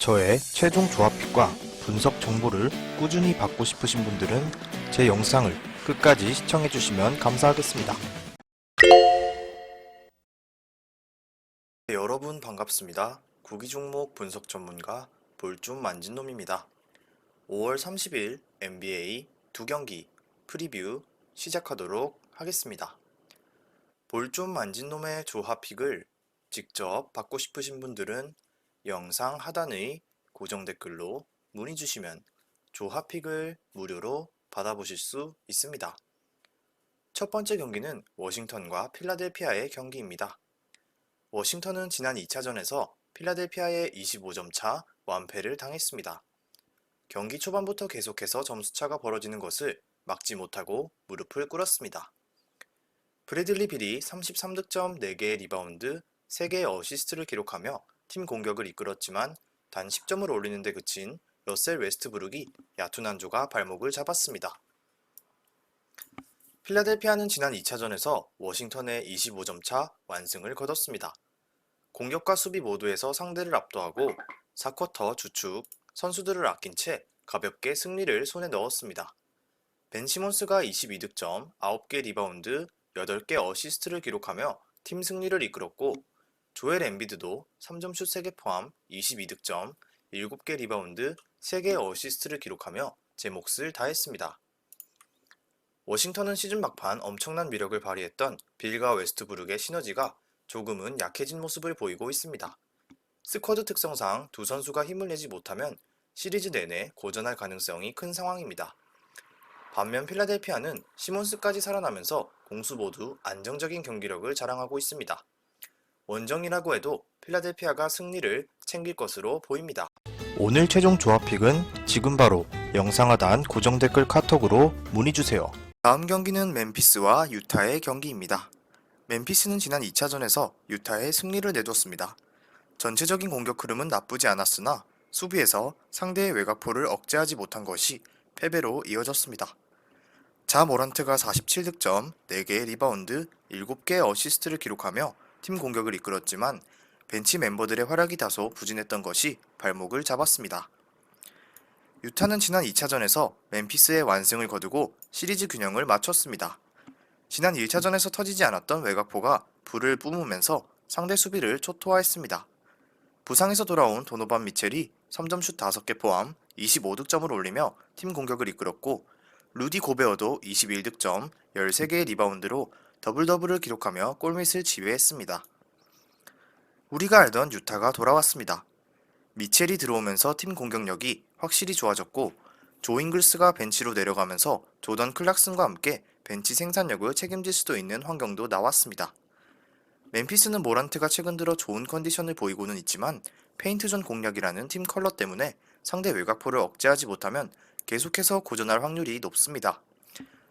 저의 최종 조합픽과 분석 정보를 꾸준히 받고 싶으신 분들은 제 영상을 끝까지 시청해주시면 감사하겠습니다. 네, 여러분 반갑습니다. 구기 종목 분석 전문가 볼줌 만진놈입니다. 5월 30일 NBA 두 경기 프리뷰 시작하도록 하겠습니다. 볼좀 만진놈의 조합픽을 직접 받고 싶으신 분들은 영상 하단의 고정 댓글로 문의 주시면 조합픽을 무료로 받아보실 수 있습니다. 첫 번째 경기는 워싱턴과 필라델피아의 경기입니다. 워싱턴은 지난 2차전에서 필라델피아의 25점 차 완패를 당했습니다. 경기 초반부터 계속해서 점수차가 벌어지는 것을 막지 못하고 무릎을 꿇었습니다. 브래들리 빌이 33득점 4개의 리바운드, 3개의 어시스트를 기록하며 팀 공격을 이끌었지만 단 10점을 올리는 데 그친 러셀 웨스트브룩이 한조가 발목을 잡았습니다. 필라델피아는 지난 2차전에서 워싱턴의 25점 차 완승을 거뒀습니다. 공격과 수비 모두에서 상대를 압도하고 4쿼터 주축 선수들을 아낀 채 가볍게 승리를 손에 넣었습니다. 벤 시몬스가 22득점, 9개 리바운드, 8개 어시스트를 기록하며 팀 승리를 이끌었고 조엘 엠비드도 3점슛 3개 포함 22득점, 7개 리바운드, 3개 어시스트를 기록하며 제 몫을 다했습니다. 워싱턴은 시즌 막판 엄청난 위력을 발휘했던 빌과 웨스트브룩의 시너지가 조금은 약해진 모습을 보이고 있습니다. 스쿼드 특성상 두 선수가 힘을 내지 못하면 시리즈 내내 고전할 가능성이 큰 상황입니다. 반면 필라델피아는 시몬스까지 살아나면서 공수 모두 안정적인 경기력을 자랑하고 있습니다. 원정이라고 해도 필라델피아가 승리를 챙길 것으로 보입니다. 오늘 최종 조합픽은 지금 바로 영상 하단 고정 댓글 카톡으로 문의 주세요. 다음 경기는 멤피스와 유타의 경기입니다. 멤피스는 지난 2차전에서 유타에 승리를 내줬습니다. 전체적인 공격 흐름은 나쁘지 않았으나 수비에서 상대의 외곽포를 억제하지 못한 것이 패배로 이어졌습니다. 자 모란트가 47득점, 4개의 리바운드, 7개의 어시스트를 기록하며 팀 공격을 이끌었지만 벤치 멤버들의 활약이 다소 부진했던 것이 발목을 잡았습니다. 유타는 지난 2차전에서 멤피스의 완승을 거두고 시리즈 균형을 맞췄습니다. 지난 1차전에서 터지지 않았던 외곽포가 불을 뿜으면서 상대 수비를 초토화했습니다. 부상에서 돌아온 도노반 미첼이 3점슛 5개 포함 25득점을 올리며 팀 공격을 이끌었고 루디 고베어도 21득점, 13개의 리바운드로 더블 더블을 기록하며 골밑을 지휘했습니다. 우리가 알던 유타가 돌아왔습니다. 미첼이 들어오면서 팀 공격력이 확실히 좋아졌고 조잉글스가 벤치로 내려가면서 조던 클락슨과 함께 벤치 생산력을 책임질 수도 있는 환경도 나왔습니다. 멤피스는 모란트가 최근 들어 좋은 컨디션을 보이고는 있지만 페인트존 공략이라는 팀 컬러 때문에 상대 외곽포를 억제하지 못하면 계속해서 고전할 확률이 높습니다.